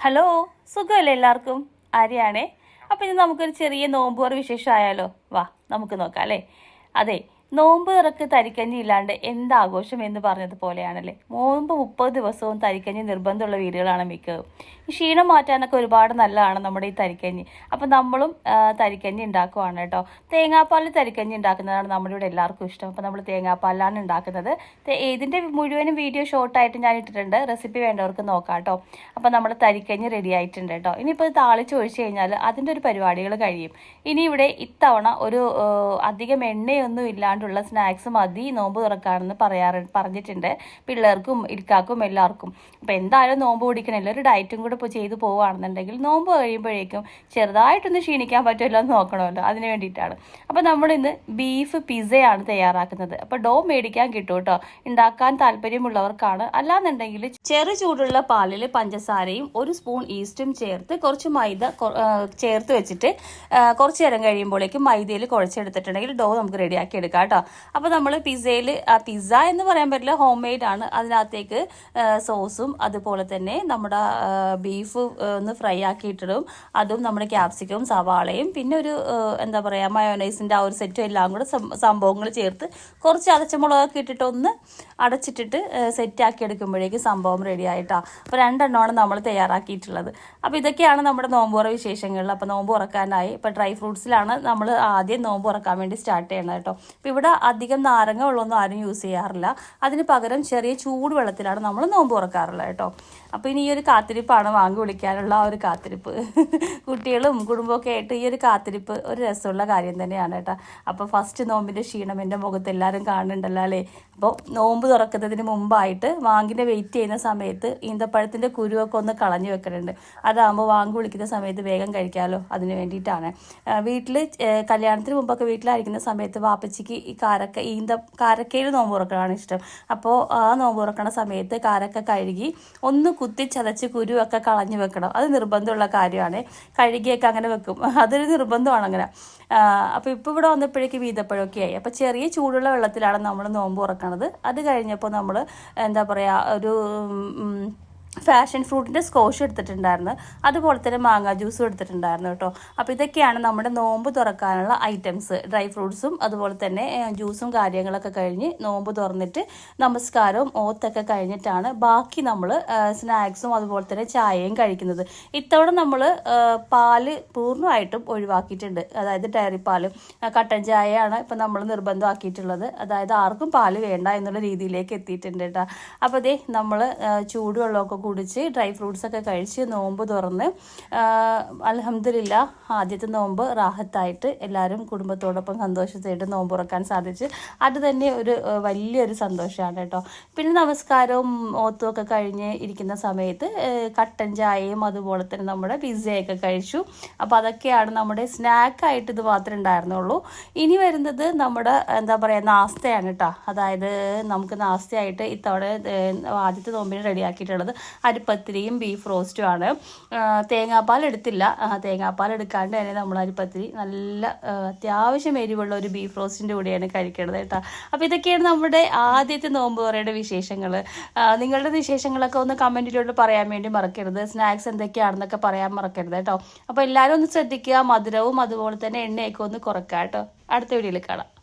Hello സുഖമല്ലേ എല്ലാവർക്കും? ആര്യാണേ? അപ്പം ഇനി നമുക്കൊരു ചെറിയ നോമ്പ് വിശേഷമായാലോ? വാ നമുക്ക് നോക്കാം അല്ലേ? അതെ നോമ്പ് തുറക്ക് തരിക്കഞ്ഞി ഇല്ലാണ്ട് എന്താഘോഷം എന്ന് പറഞ്ഞതുപോലെയാണല്ലേ നോമ്പ് മുപ്പത് ദിവസവും തരിക്കഞ്ഞി നിർബന്ധമുള്ള വീടുകളാണ് മിക്കതും. ഈ ക്ഷീണം മാറ്റാനൊക്കെ ഒരുപാട് നല്ലതാണ് നമ്മുടെ ഈ തരിക്കഞ്ഞി. അപ്പം നമ്മളും തരിക്കഞ്ഞി ഉണ്ടാക്കുവാണ് കേട്ടോ. തേങ്ങാപ്പാലിൽ തരിക്കഞ്ഞി ഉണ്ടാക്കുന്നതാണ് നമ്മുടെ ഇവിടെ എല്ലാവർക്കും ഇഷ്ടം. അപ്പം നമ്മൾ തേങ്ങാപ്പാലിലാണ് ഉണ്ടാക്കുന്നത്. ഇതിന്റെ മുഴുവനും വീഡിയോ ഷോർട്ടായിട്ട് ഞാൻ ഇട്ടിട്ടുണ്ട്. റെസിപ്പി വേണ്ടവർക്ക് നോക്കാം കേട്ടോ. അപ്പം നമ്മൾ തരിക്കഞ്ഞി റെഡി ആയിട്ടുണ്ട് കേട്ടോ. ഇനിയിപ്പോൾ ഇത് താളിച്ച് ഒഴിച്ച് കഴിഞ്ഞാൽ അതിന്റെ ഒരു പരിപാടികൾ കഴിയും. ഇനി ഇവിടെ ഇത്തവണ ഒരു അധികം എണ്ണയൊന്നും ഇല്ലാണ്ടുള്ള സ്നാക്സ് മതി നോമ്പ് തുറക്കാണെന്ന് പറയാറ് പറഞ്ഞിട്ടുണ്ട് പിള്ളേർക്കും ഇരിക്കാക്കും എല്ലാവർക്കും. അപ്പോൾ എന്തായാലും നോമ്പ് പിടിക്കണമല്ലോ ഒരു ഡയറ്റും കൂടെ ഇപ്പോൾ ചെയ്തു പോവുകയാണെന്നുണ്ടെങ്കിൽ നോമ്പ് കഴിയുമ്പോഴേക്കും ചെറുതായിട്ടൊന്ന് ക്ഷീണിക്കാൻ പറ്റുമല്ലോ എന്ന് നോക്കണമല്ലോ. അതിന് വേണ്ടിയിട്ടാണ്. അപ്പോൾ നമ്മളിന്ന് ബീഫ് പിസയാണ് തയ്യാറാക്കുന്നത്. അപ്പോൾ ഡോ മേടിക്കാൻ കിട്ടും കേട്ടോ. ഉണ്ടാക്കാൻ താല്പര്യമുള്ളവർക്കാണ്. അല്ലാന്നുണ്ടെങ്കിൽ ചെറു ചൂടുള്ള പാലിൽ പഞ്ചസാരയും ഒരു സ്പൂൺ ഈസ്റ്റും ചേർത്ത് കുറച്ച് മൈദ ചേർത്ത് വെച്ചിട്ട് കുറച്ചു നേരം കഴിയുമ്പോഴേക്കും മൈദയിൽ കുഴച്ചെടുത്തിട്ടുണ്ടെങ്കിൽ ഡോ നമുക്ക് റെഡിയാക്കി എടുക്കാം കേട്ടോ. അപ്പോൾ നമ്മൾ പിസയിൽ പിസ്സ എന്ന് പറയാൻ പറ്റില്ല ഹോം മെയ്ഡ് ആണ്. അതിനകത്തേക്ക് സോസും അതുപോലെ തന്നെ നമ്മുടെ ബീഫ് ഒന്ന് ഫ്രൈ ആക്കിയിട്ടിടും. അതും നമ്മുടെ ക്യാപ്സിക്കവും സവാളയും പിന്നെ ഒരു എന്താ പറയുക മയോനൈസിന്റെ ആ ഒരു സെറ്റും എല്ലാം കൂടെ സംഭവങ്ങൾ ചേർത്ത് കുറച്ച് അരച്ചമുളകൊക്കെ ഇട്ടിട്ട് ഒന്ന് അടച്ചിട്ടിട്ട് സെറ്റ് ആക്കി എടുക്കുമ്പോഴേക്കും സംഭവം റെഡി ആയിട്ടാണ് അപ്പോൾ രണ്ടെണ്ണമാണ് നമ്മൾ തയ്യാറാക്കിയിട്ടുള്ളത്. അപ്പോൾ ഇതൊക്കെയാണ് നമ്മുടെ നോമ്പുറ വിശേഷങ്ങളിൽ. അപ്പോൾ നോമ്പ് ഉറക്കാനായി ഇപ്പോൾ ഡ്രൈ ഫ്രൂട്ട്സിലാണ് നമ്മൾ ആദ്യം നോമ്പ് ഉറക്കാൻ വേണ്ടി സ്റ്റാർട്ട് ചെയ്യണത് കേട്ടോ. അപ്പോൾ ഇവിടെ അധികം നാരങ്ങ വെള്ളമൊന്നും ആരും യൂസ് ചെയ്യാറില്ല. അതിന് പകരം ചെറിയ ചൂട് വെള്ളത്തിലാണ് നമ്മൾ നോമ്പ് തുറക്കാറുള്ളത് കേട്ടോ. അപ്പോൾ ഇനി ഈ ഒരു കാത്തിരിപ്പാണ് വാങ്ങി വിളിക്കാനുള്ള ആ ഒരു കാത്തിരിപ്പ്. കുട്ടികളും കുടുംബമൊക്കെ ആയിട്ട് ഈ ഒരു കാത്തിരിപ്പ് ഒരു രസമുള്ള കാര്യം തന്നെയാണ് കേട്ടോ. അപ്പോൾ ഫസ്റ്റ് നോമ്പിന്റെ ക്ഷീണം എന്റെ മുഖത്ത് എല്ലാവരും കാണുന്നുണ്ടല്ലോ അല്ലേ? അപ്പോൾ നോമ്പ് തുറക്കുന്നതിന് മുമ്പായിട്ട് വാങ്ങിന്റെ വെയിറ്റ് ചെയ്യുന്ന സമയത്ത് ഈന്തപ്പഴത്തിന്റെ കുരുവൊക്കെ ഒന്ന് കളഞ്ഞു വെക്കുന്നുണ്ട് അതാകുമ്പോൾ വാങ്ങി വിളിക്കുന്ന സമയത്ത് വേഗം കഴിക്കാമല്ലോ അതിന് വേണ്ടിയിട്ടാണ്. വീട്ടിൽ കല്യാണത്തിന് മുമ്പൊക്കെ വീട്ടിലായിരിക്കുന്ന സമയത്ത് വാപ്പച്ചിക്ക് ഈ കാരക്ക ഈന്ത കാരക്കയിൽ നോമ്പ് തുറക്കണമാണ് ഇഷ്ടം. അപ്പോൾ ആ നോമ്പ് തുറക്കണ സമയത്ത് കാരക്ക കഴുകി ഒന്ന് കുത്തി ചതച്ച് കുരുവൊക്കെ കളഞ്ഞു വെക്കണം. അത് നിർബന്ധമുള്ള കാര്യമാണ്. കഴുകിയൊക്കെ അങ്ങനെ വെക്കും. അതൊരു നിർബന്ധമാണ് അങ്ങനെ. അപ്പോൾ ഇപ്പോൾ ഇവിടെ വന്നപ്പോഴേക്ക് വീതപ്പഴമൊക്കെ ആയി. അപ്പോൾ ചെറിയ ചൂടുള്ള വെള്ളത്തിലാണ് നമ്മൾ നോമ്പ് തുറക്കണത് അത് കഴിഞ്ഞപ്പോൾ നമ്മൾ എന്താ പറയുക ഒരു ഫാഷൻ ഫ്രൂട്ടിന്റെ സ്കോഷ് എടുത്തിട്ടുണ്ടായിരുന്നു. അതുപോലെ തന്നെ മാങ്ങ ജ്യൂസും എടുത്തിട്ടുണ്ടായിരുന്നു കേട്ടോ. അപ്പോൾ ഇതൊക്കെയാണ് നമ്മുടെ നോമ്പ് തുറക്കാനുള്ള ഐറ്റംസ് ഡ്രൈ ഫ്രൂട്ട്സും അതുപോലെ തന്നെ ജ്യൂസും കാര്യങ്ങളൊക്കെ കഴിഞ്ഞ് നോമ്പ് തുറന്നിട്ട് നമസ്കാരവും ഓത്തൊക്കെ കഴിഞ്ഞിട്ടാണ് ബാക്കി നമ്മൾ സ്നാക്സും അതുപോലെ തന്നെ ചായയും കഴിക്കുന്നത്. ഇത്തവണ നമ്മൾ പാൽ പൂർണമായിട്ടും ഒഴിവാക്കിയിട്ടുണ്ട്. അതായത് ഡയറി പാലും കട്ടൻ ചായയാണ് ഇപ്പം നമ്മൾ നിർബന്ധമാക്കിയിട്ടുള്ളത്. അതായത് ആർക്കും പാൽ വേണ്ട എന്നുള്ള രീതിയിലേക്ക് എത്തിയിട്ടുണ്ട് കേട്ടോ. അപ്പോൾ ദേ നമ്മൾ ചൂടുവെള്ളമൊക്കെ കുടിച്ച് ഡ്രൈ ഫ്രൂട്ട്സ് ഒക്കെ കഴിച്ച് നോമ്പ് തുറന്ന് അലഹമില്ല ആദ്യത്തെ നോമ്പ് റാഹത്തായിട്ട് എല്ലാവരും കുടുംബത്തോടൊപ്പം സന്തോഷത്തായിട്ട് നോമ്പ് തുറക്കാൻ സാധിച്ച് അത് തന്നെ ഒരു വലിയൊരു സന്തോഷമാണ് കേട്ടോ. പിന്നെ നമസ്കാരവും ഓത്തും ഒക്കെ കഴിഞ്ഞ് ഇരിക്കുന്ന സമയത്ത് കട്ടൻ ചായയും അതുപോലെ തന്നെ നമ്മുടെ പിസ്സയൊക്കെ കഴിച്ചു. അപ്പോൾ അതൊക്കെയാണ് നമ്മുടെ സ്നാക്കായിട്ട് ഇത് മാത്രമേ ഉണ്ടായിരുന്നുള്ളൂ. ഇനി വരുന്നത് നമ്മുടെ എന്താ പറയുക നാസ്തയാണ് കേട്ടോ. അതായത് നമുക്ക് നാസ്തയായിട്ട് ഇത്തവണ ആദ്യത്തെ നോമ്പിന് റെഡിയാക്കിയിട്ടുള്ളത് അരിപ്പത്തിരിയും ബീഫ് റോസ്റ്റും ആണ്. തേങ്ങാപ്പാൽ എടുത്തില്ല. തേങ്ങാപ്പാൽ എടുക്കാണ്ട് തന്നെ നമ്മൾ അരിപ്പത്തിരി നല്ല അത്യാവശ്യം എരിവുള്ള ഒരു ബീഫ് റോസ്റ്റിന്റെ കൂടെയാണ് കഴിക്കേണ്ടത് കേട്ടോ. അപ്പോൾ ഇതൊക്കെയാണ് നമ്മുടെ ആദ്യത്തെ നോമ്പ് തുറയുടെ വിശേഷങ്ങൾ നിങ്ങളുടെ വിശേഷങ്ങളൊക്കെ ഒന്ന് കമന്റിലൂടെ പറയാൻ വേണ്ടി മറക്കരുത്. സ്നാക്സ് എന്തൊക്കെയാണെന്നൊക്കെ പറയാൻ മറക്കരുത് കേട്ടോ. അപ്പോൾ എല്ലാവരും ഒന്ന് ശ്രദ്ധിക്കുക. മധുരവും അതുപോലെ തന്നെ എണ്ണയൊക്കെ ഒന്ന് കുറക്കുക കേട്ടോ. അടുത്ത വീഡിയോയിൽ കാണാം.